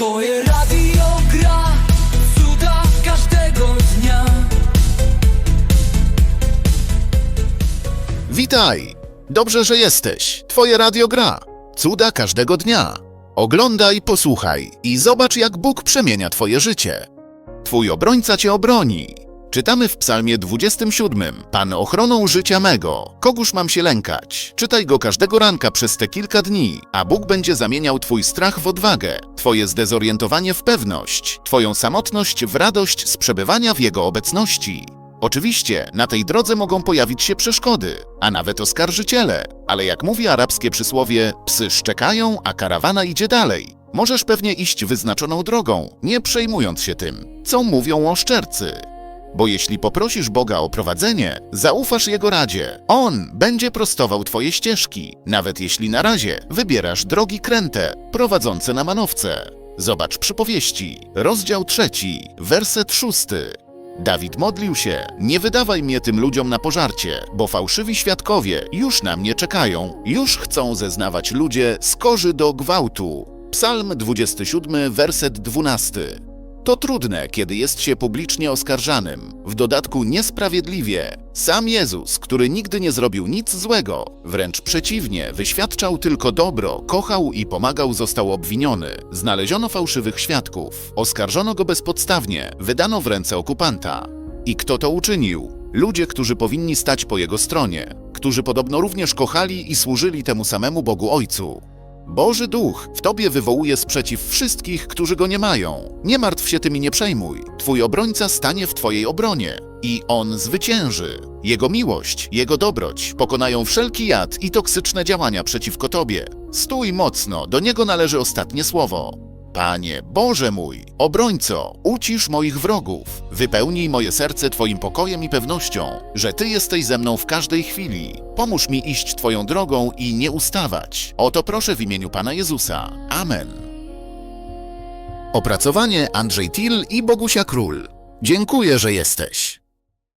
Twoje radio gra cuda każdego dnia. Witaj! Dobrze, że jesteś. Twoje radio gra. Cuda każdego dnia. Oglądaj, posłuchaj i zobacz, jak Bóg przemienia Twoje życie. Twój obrońca Cię obroni. Czytamy w Psalmie 27. Pan ochroną życia mego. Kogóż mam się lękać? Czytaj go każdego ranka przez te kilka dni, a Bóg będzie zamieniał Twój strach w odwagę, Twoje zdezorientowanie w pewność, Twoją samotność w radość z przebywania w Jego obecności. Oczywiście, na tej drodze mogą pojawić się przeszkody, a nawet oskarżyciele, ale jak mówi arabskie przysłowie, psy szczekają, a karawana idzie dalej. Możesz pewnie iść wyznaczoną drogą, nie przejmując się tym, co mówią oszczercy. Bo jeśli poprosisz Boga o prowadzenie, zaufasz Jego radzie. On będzie prostował Twoje ścieżki, nawet jeśli na razie wybierasz drogi kręte, prowadzące na manowce. Zobacz przypowieści, rozdział trzeci, werset szósty. Dawid modlił się: Nie wydawaj mnie tym ludziom na pożarcie, bo fałszywi świadkowie już na mnie czekają, już chcą zeznawać ludzie skorzy do gwałtu. Psalm 27, werset 12. To trudne, kiedy jest się publicznie oskarżanym, w dodatku niesprawiedliwie. Sam Jezus, który nigdy nie zrobił nic złego, wręcz przeciwnie, wyświadczał tylko dobro, kochał i pomagał, został obwiniony. Znaleziono fałszywych świadków, oskarżono go bezpodstawnie, wydano w ręce okupanta. I kto to uczynił? Ludzie, którzy powinni stać po jego stronie, którzy podobno również kochali i służyli temu samemu Bogu Ojcu. Boży Duch w tobie wywołuje sprzeciw wszystkich, którzy go nie mają. Nie martw się tym i nie przejmuj. Twój obrońca stanie w twojej obronie i on zwycięży. Jego miłość, jego dobroć pokonają wszelki jad i toksyczne działania przeciwko tobie. Stój mocno, do niego należy ostatnie słowo. Panie, Boże mój, obrońco, ucisz moich wrogów, wypełnij moje serce Twoim pokojem i pewnością, że Ty jesteś ze mną w każdej chwili. Pomóż mi iść Twoją drogą i nie ustawać. O to proszę w imieniu Pana Jezusa. Amen. Opracowanie Andrzej Til i Bogusia Król. Dziękuję, że jesteś.